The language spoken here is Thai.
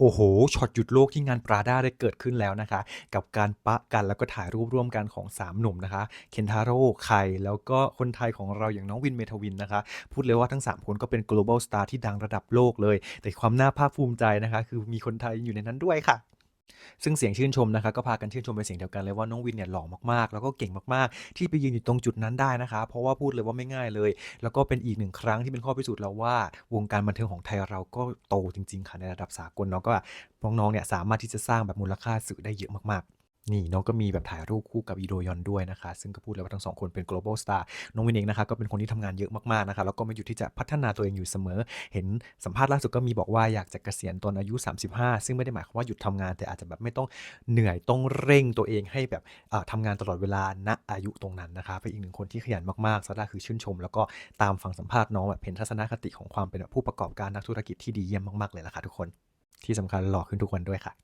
โอ้โหช็อตหยุดโลกที่งานปราด้าได้เกิดขึ้นแล้วนะคะ กับการปะกันแล้วก็ถ่ายรูปร่วมกันของ 3 หนุ่มนะคะ เคนทาโร่ไคแล้วก็คนไทยของเราอย่างน้องวินเมทวินนะคะ พูดเลยว่าทั้ง 3 คนก็เป็น global star ที่ดังระดับโลกเลย แต่ความน่าภาคภูมิใจนะคะ คือมีคนไทยอยู่ในนั้นด้วยค่ะ ซึ่งเสียงชื่นชมนะคะก็พากันชื่นชมเป็นเสียงเดียวกันเลยว่าน้องวินเนี่ยหล่อมากๆ แล้วก็เก่งมากๆ ที่ไปยืนอยู่ตรงจุดนั้นได้นะคะ เพราะว่าพูดเลยว่าไม่ง่ายเลย แล้วก็เป็นอีกหนึ่งครั้งที่เป็นข้อพิสูจน์แล้วว่า วงการบันเทิงของไทยเราก็โตจริงๆค่ะในระดับสากลเนาะก็น้องๆเนี่ยสามารถที่จะสร้างแบบมูลค่าสื่อได้เยอะมากๆ นี่น้องก็มีแบบถ่ายรูปคู่กับอีโดยอนด้วยนะคะ ซึ่งก็พูดเลยว่าทั้งสองคนเป็น global star น้องวินเองนะคะก็เป็นคนที่ทำงานเยอะมากๆนะคะแล้วก็ไม่หยุดที่จะพัฒนาตัวเองอยู่เสมอ เห็นสัมภาษณ์ล่าสุดก็มีบอกว่าอยากจะเกษียณตอนอายุ 35 ซึ่งไม่ได้หมายความว่าหยุดทำงาน แต่อาจจะแบบไม่ต้องเหนื่อยต้องเร่งตัวเองให้แบบทำงานตลอดเวลาณอายุตรงนั้นนะคะเป็นอีกหนึ่งคนที่ขยันมากๆซาร่าคือชื่นชม แล้วก็ตามฟังสัมภาษณ์น้องแบบเห็นทัศนคติของความเป็นผู้ประกอบการนักธุรกิจที่ดีเยี่ยมมากๆเลยล่ะค่ะทุกคน ที่สำคัญหล่อขึ้นทุกวันด้วยค่ะ